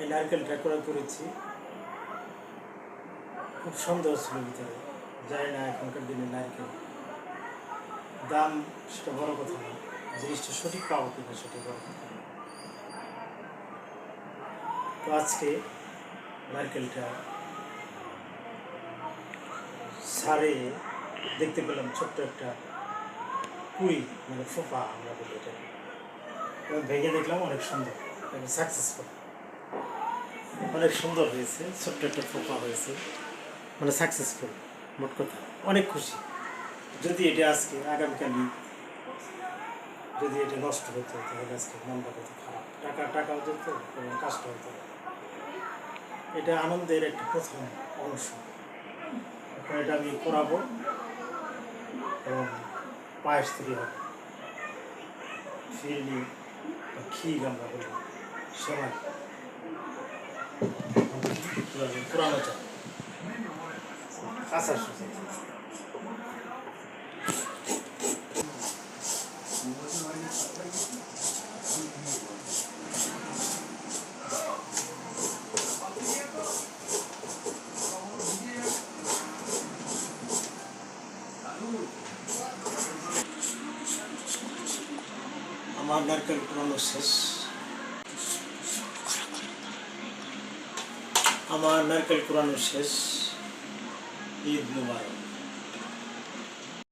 এই নারকেলটা করে করেছি। খুব সুন্দর ছিল ভিতরে। জানি না এখনকার দিনে নারকেল দাম সেটা বড় কথা না। জিনিসটা সঠিক পাবো কিনা সেটা বড় কথা তো আজকে নারকেলটা সারে দেখতে পেলাম ছোট্ট একটা কুড়ি মানে ফোপা আমরা বলি এটা ভেঙে দেখলাম অনেক সুন্দর সাকসেসফুল অনেক সুন্দর হয়েছে, ছোট্ট একটা ফোপা হয়েছে। মানে সাকসেসফুল মোট কথা। অনেক খুশি। যদি এটা আজকে, আগামীকালই যদি এটা নষ্ট হতো, তাহলে আজকে মনটা কত খারাপ। টাকা, টাকাও যেত এবং কাজটা হতো এটা আনন্দের একটা প্রথম অংশ। এখন এটা আমি করাবো এবং পায়েস তৈরি হবে। ফিরলি বা ক্ষীর আমরা বলি, সেমাই। পুরানো চাল কাঁচা সুজি আমার নারকেল পুরানো শেষ আমার নারকেল পুরানো শেষ ঈদ মুবারক।